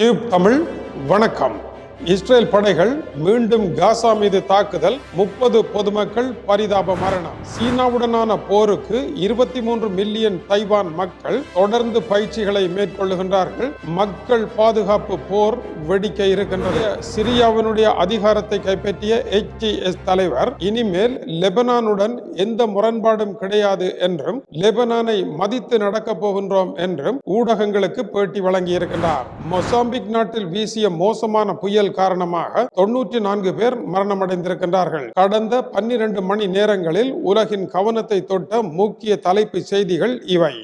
Tube Tamil வணக்கம். Israel படைகள் மீண்டும் காசா மீது தாக்குதல் முப்பது பொதுமக்கள் பரிதாப மரணம். சீனாவுடனான போருக்கு இருபத்தி மூன்று மில்லியன் தைவான் மக்கள் தொடர்ந்து பயிற்சிகளை மேற்கொள்ளுகின்றார்கள். மக்கள் பாதுகாப்பு போர் வெடிக்க இருக்கின்றது. சிரியாவினுடைய அதிகாரத்தை கைப்பற்றிய எச்டிஎஸ் தலைவர் இனிமேல் லெபனானுடன் எந்த முரண்பாடும் கிடையாது என்றும் லெபனானை மதித்து நடக்கப் போகின்றோம் என்றும் ஊடகங்களுக்கு பேட்டி வழங்கியிருக்கின்றார். மொசாம்பிக் நாட்டில் வீசிய மோசமான புயல் காரணமாக தொன்னூற்றி நான்கு பேர் மரணமடைந்திருக்கின்றார்கள். கடந்த பன்னிரண்டு மணி நேரங்களில் உலகின் கவனத்தை தொட்ட முக்கிய தலைப்பு செய்திகள் இவை.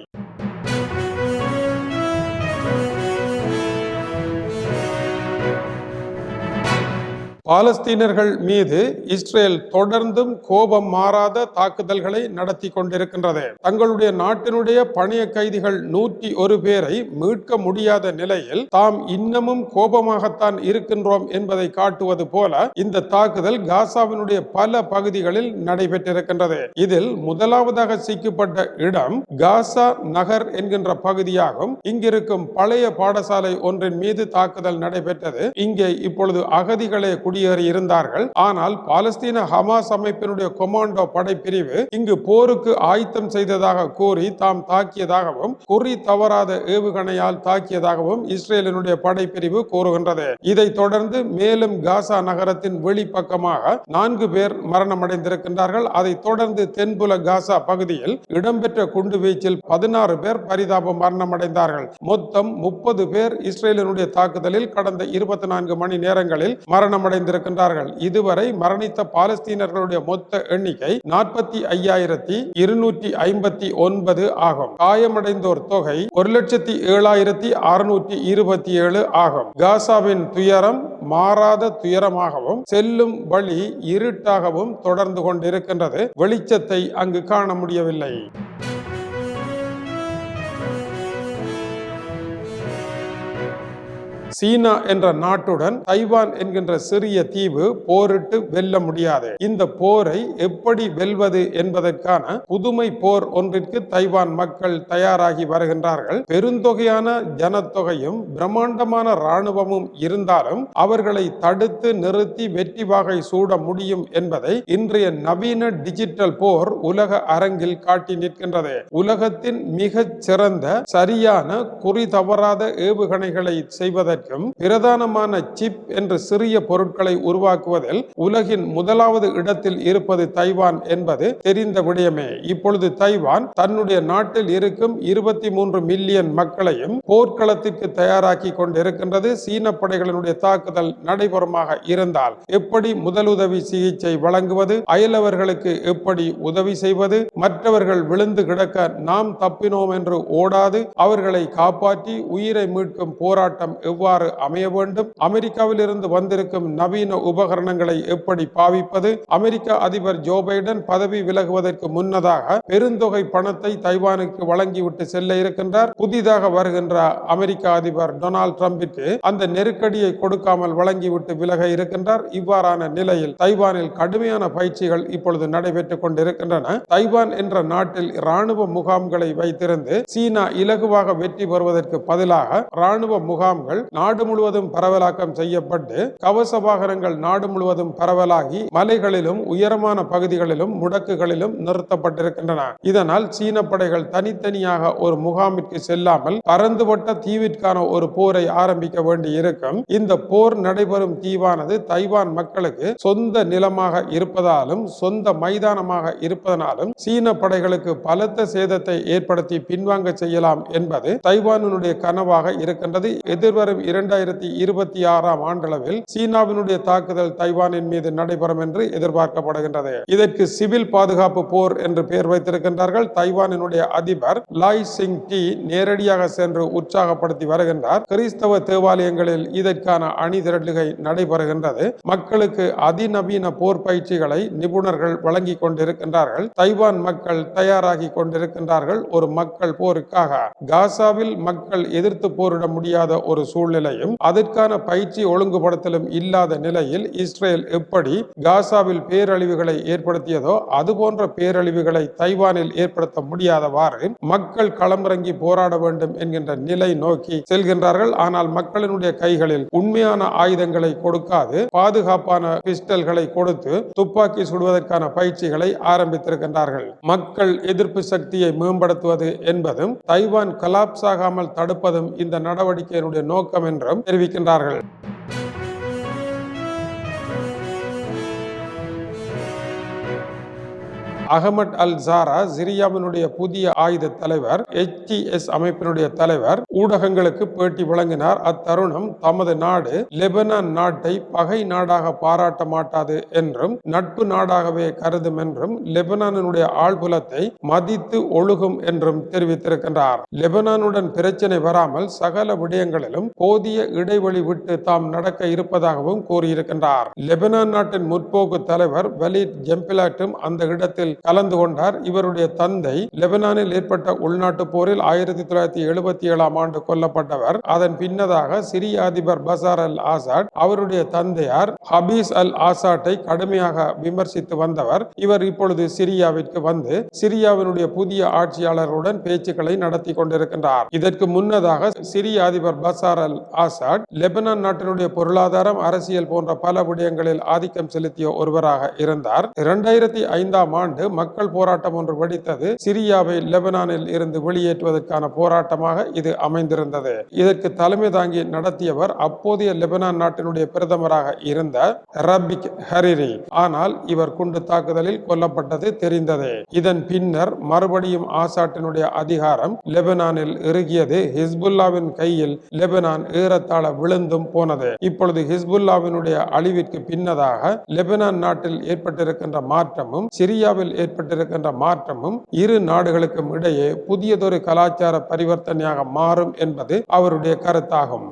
பாலஸ்தீனர்கள் மீது இஸ்ரேல் தொடர்ந்தும் கோபம் மாறாத தாக்குதல்களை நடத்தி கொண்டிருக்கின்றது. தங்களுடைய நாட்டினுடைய பணைய கைதிகள் நூற்றி ஒரு பேரை மீட்க முடியாத நிலையில் தாம் இன்னமும் கோபமாகத்தான் இருக்கின்றோம் என்பதை காட்டுவது போல இந்த தாக்குதல் காசாவினுடைய பல பகுதிகளில் நடைபெற்றிருக்கின்றது. இதில் முதலாவதாக சிக்கப்பட்ட இடம் காசா நகர் என்கின்ற பகுதியாகும். இங்கிருக்கும் பழைய பாடசாலை ஒன்றின் மீது தாக்குதல் நடைபெற்றது. இங்கே இப்பொழுது அகதிகளை குடியேறி இருந்தார்கள். ஆனால் பாலஸ்தீன ஹமாஸ் அமைப்பினுடைய கொமாண்டோ படைப்பிரிவு இங்கு போருக்கு ஆயத்தம் செய்ததாக கூறி தாம் தாக்கியதாகவும் குறி தவறாத ஏவுகணையால் தாக்கியதாகவும் இஸ்ரேலினுடைய படைப்பிரிவு கூறுகின்றது. இதைத் தொடர்ந்து மேலும் காசா நகரத்தின் வெளிப்பக்கமாக நான்கு பேர் மரணமடைந்திருக்கின்றார்கள். அதைத் தொடர்ந்து தென்புல காசா பகுதியில் இடம்பெற்ற குண்டு வீச்சில் பதினாறு பேர் பரிதாப மரணமடைந்தார்கள். மொத்தம் முப்பது பேர் இஸ்ரேலினுடைய தாக்குதலில் கடந்த இருபத்தி நான்கு மணி நேரங்களில் மரணமடைந்திருக்கின்றார்கள் இதுவரை மரணித்த பாலஸ்தீனர்களுடைய மொத்த எண்ணிக்கை நாற்பத்தி ஐயாயிரத்தி இருநூற்றி ஐம்பத்தி ஒன்பது ஆகும். காயமடைந்தோர் தொகை ஒரு லட்சத்தி ஏழாயிரத்தி அறுநூற்றி இருபத்தி ஏழு ஆகும். காசாவின் துயரம் மாறாத துயரமாகவும் செல்லும் வழி இருட்டாகவும் தொடர்ந்து கொண்டிருக்கின்றது. வெளிச்சத்தை அங்கு காண முடியவில்லை. சீனா என்ற நாட்டுடன் தைவான் என்கின்ற சிறிய தீவு போரிட்டு வெல்ல முடியாது. இந்த போரை எப்படி வெல்வது என்பதற்கான புதுமை போர் ஒன்றிற்கு தைவான் மக்கள் தயாராகி வருகின்றார்கள். பெருந்தொகையான ஜனத்தொகையும் பிரம்மாண்டமான இராணுவமும் இருந்தாலும் அவர்களை தடுத்து நிறுத்தி வெற்றி வாகை சூட முடியும் என்பதை இன்றைய நவீன டிஜிட்டல் போர் உலக அரங்கில் காட்டி நிற்கின்றது. உலகத்தின் மிகச் சிறந்த சரியான குறி தவறாத ஏவுகணைகளை செய்வதற்கு செய்வதற்கும் பிரதானமான சிப் என்ற சிறிய பொருட்களை உருவாக்குவதில் உலகின் முதலாவது இடத்தில் இருப்பது தைவான் என்பது தெரிந்த விடயமே. இப்பொழுது தைவான் தன்னுடைய நாட்டில் இருக்கும் இருபத்தி மூன்று மில்லியன் மக்களையும் போர்க்களத்திற்கு தயாராக்கி கொண்டிருக்கின்றது. சீன படைகளினுடைய தாக்குதல் நடைபெறமாக இருந்தால் எப்படி முதலுதவி சிகிச்சை வழங்குவது? அயலவர்களுக்கு எப்படி உதவி செய்வது? மற்றவர்கள் விழுந்து கிடக்க நாம் தப்பினோம் என்று ஓடாது. அவர்களை காப்பாற்றி உயிரை மீட்கும் போராட்டம் எவ்வாறு எவ்வாறு அமைய வேண்டும். அமெரிக்காவில் இருந்து வந்திருக்கும் நவீன உபகரணங்களை எப்படி பாவிப்பது? அமெரிக்க அதிபர் ஜோ பைடன் பதவி விலகுவதற்கு முன்னதாக பெருந்தொகை பணத்தை தைவானுக்கு வழங்கிவிட்டு செல்ல இருக்கின்றார். புதிதாக வருகின்ற அமெரிக்க அதிபர் டொனால்டு டிரம்பிற்கு அந்த நெருக்கடியை கொடுக்காமல் வழங்கிவிட்டு விலக இருக்கின்றார். இவ்வாறான நிலையில் தைவானில் கடுமையான பயிற்சிகள் இப்பொழுது நடைபெற்றுக் கொண்டிருக்கின்றன. தைவான் என்ற நாட்டில் இராணுவ முகாம்களை வைத்திருந்து சீனா இலகுவாக வெற்றி பெறுவதற்கு பதிலாக இராணுவ முகாம்கள் நாடு முழுவதும் பரவலாக்கம் செய்யப்பட்டு கவச வாகனங்கள் நாடு முழுவதும் பரவலாகி மலைகளிலும் உயரமான பகுதிகளிலும் முடக்குகளிலும் நிறுத்தப்பட்டிருக்கின்றன. இதனால் சீன படைகள் தனித்தனியாக ஒரு முகாமிற்கு செல்லாமல் பறந்துபட்ட தீவிற்கான ஒரு போரை ஆரம்பிக்க வேண்டி இருக்கும் இந்த போர் நடைபெறும் தீவானது தைவான் மக்களுக்கு சொந்த நிலமாக இருப்பதாலும் சொந்த மைதானமாக இருப்பதனாலும் சீன படைகளுக்கு பலத்த சேதத்தை ஏற்படுத்தி பின்வாங்க செய்யலாம் என்பது தைவானுடைய கனவாக இருக்கின்றது. எதிர்வரும் இரண்டாயிரத்தி இருபத்தி ஆறாம் ஆண்டளவில் சீனாவினுடைய தாக்குதல் தைவானின் மீது நடைபெறும் என்று எதிர்பார்க்கப்படுகின்றது. இதற்கு சிவில் பாதுகாப்பு போர் என்று பெயர் வைத்திருக்கின்றார்கள். தைவானினுடைய அதிபர் லாய் சிங் டி நேரடியாக சென்று உற்சாகப்படுத்தி வருகின்றார். கிறிஸ்தவ தேவாலயங்களில் இதற்கான அணி திரட்டுகை நடைபெறுகின்றது. மக்களுக்கு அதிநவீன போர் பயிற்சிகளை நிபுணர்கள் வழங்கி கொண்டிருக்கின்றார்கள். தைவான் மக்கள் தயாராகி கொண்டிருக்கின்றார்கள். ஒரு மக்கள் போருக்காக. காசாவில் மக்கள் எதிர்த்து போரிட முடியாத ஒரு சூழ்நிலை சூழ்நிலையும் அதற்கான பயிற்சி ஒழுங்குபடுத்தலும் இல்லாத நிலையில் இஸ்ரேல் எப்படி காசாவில் பேரழிவுகளை ஏற்படுத்தியதோ அதுபோன்ற பேரழிவுகளை தைவானில் ஏற்படுத்த முடியாதவாறு மக்கள் களமிறங்கி போராட வேண்டும் என்கின்ற நிலை நோக்கி செல்கின்றார்கள். ஆனால் மக்களினுடைய கைகளில் உண்மையான ஆயுதங்களை கொடுக்காது பாதுகாப்பான பிஸ்டல்களை கொடுத்து துப்பாக்கி சுடுவதற்கான பயிற்சிகளை ஆரம்பித்திருக்கின்றார்கள். மக்கள் எதிர்ப்பு சக்தியை மேம்படுத்துவது என்பதும் தைவான் கலாப்ஸ் ஆகாமல் தடுப்பதும் இந்த நடவடிக்கையினுடைய நோக்கம் என்றும் தெரிவிக்கின்றார்கள். அகமட் அல் ஜாரா சிரியாவினுடைய புதிய ஆயுத தலைவர் எச் அமைப்பினுடைய தலைவர் ஊடகங்களுக்கு பேட்டி வழங்கினார். அத்தருணம் தமது நாடு லெபனான் நாட்டை பகை நாடாக பாராட்ட மாட்டாது என்றும் நட்பு நாடாகவே கருதும் என்றும் லெபனானுடைய ஆழ்புலத்தை மதித்து ஒழுகும் என்றும் தெரிவித்திருக்கின்றார். லெபனானுடன் பிரச்சனை வராமல் சகல விடயங்களிலும் போதிய இடைவெளி விட்டு தாம் நடக்க இருப்பதாகவும் கூறியிருக்கின்றார். லெபனான் நாட்டின் முற்போக்கு தலைவர் வலீத் ஜெம்பிலாட்டும் அந்த இடத்தில் கலந்து கொண்டார். இவருடைய தந்தை லெபனானில் ஏற்பட்ட உள்நாட்டு போரில் ஆயிரத்தி தொள்ளாயிரத்தி எழுபத்தி ஏழாம் ஆண்டு கொல்லப்பட்டவர். அதன் பின்னதாக சிரிய அதிபர் பசார் அல் ஆசாட் அவருடைய தந்தையார் ஹபீஸ் அல் ஆசாட்டை கடுமையாக விமர்சித்து வந்தவர். இவர் இப்பொழுது சிரியாவிற்கு வந்து சிரியாவினுடைய புதிய ஆட்சியாளருடன் பேச்சுக்களை நடத்தி கொண்டிருக்கின்றார். இதற்கு முன்னதாக சிரிய அதிபர் பசார் அல் ஆசாட் லெபனான் நாட்டினுடைய பொருளாதாரம் அரசியல் போன்ற பல விடயங்களில் ஆதிக்கம் செலுத்திய ஒருவராக இருந்தார். இரண்டாயிரத்தி ஐந்தாம் ஆண்டு மக்கள் போராட்டம் ஒன்று வெடித்தது. சிரியாவை லெபனானில் இருந்து வெளியேற்றுவதற்கான போராட்டமாக இது அமைந்திருந்தது. இதற்கு தலைமை தாங்கி நடத்தியவர் அப்போதைய லெபனான் நாட்டினுடைய பிரதமராக இருந்த ரபிக் ஹரிரி. ஆனால் இவர் குண்டு தாக்குதலில் கொல்லப்பட்டது தெரிந்தது. இதன் பின்னர் மறுபடியும் ஆசாட்டினுடைய அதிகாரம் லெபனானில் இறுகியது. ஹிஸ்புல்லாவின் கையில் லெபனான் ஏறத்தாழ விழுந்தும் போனது. இப்பொழுது ஹிஸ்புல்லாவினுடைய அழிவிற்கு பின்னதாக லெபனான் நாட்டில் ஏற்பட்டிருக்கின்ற மாற்றமும் சிரியாவில் ஏற்பட்டிருக்கின்ற மாற்றமும் இரு நாடுகளுக்கும் இடையே புதியதொரு கலாச்சார பரிவர்த்தனையாக மாறும் என்பது அவருடைய கருத்தாகும்.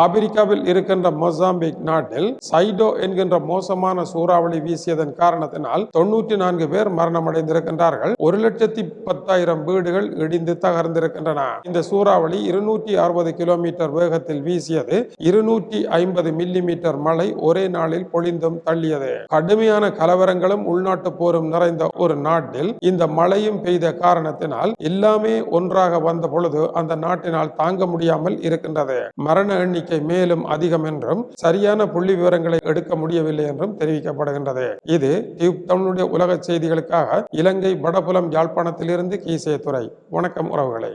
ஆப்பிரிக்காவில் இருக்கின்ற மொசாம்பிக் நாட்டில் சைடோ என்கின்ற மோசமான சூறாவளி வீசியதன் காரணத்தினால் தொண்ணூற்றி நான்கு பேர் மரணமடைந்திருக்கின்றார்கள். ஒரு லட்சத்தி பத்தாயிரம் வீடுகள் இடிந்து தகர்ந்திருக்கின்றன. இந்த சூறாவளி இருநூற்றி அறுபது கிலோமீட்டர் வேகத்தில் வீசியது இருநூற்றி ஐம்பது மில்லி மீட்டர் மழை ஒரே நாளில் பொழிந்தும் தள்ளியது. கடுமையான கலவரங்களும் உள்நாட்டு போரும் நிறைந்த ஒரு நாட்டில் இந்த மழையும் பெய்த காரணத்தினால் எல்லாமே ஒன்றாக வந்த பொழுது அந்த நாட்டினால் தாங்க முடியாமல் இருக்கின்றது. மரண எண்ணிக்கை மேலும் அதிகம் என்றும் சரியான புள்ளி விவரங்களை எடுக்க முடியவில்லை என்றும் தெரிவிக்கப்படுகின்றது. இது தமிழுடைய உலக செய்திகளுக்காக இலங்கை வடபுலம் யாழ்ப்பாணத்திலிருந்து கீசே துறை வணக்கம் உறவுகளை.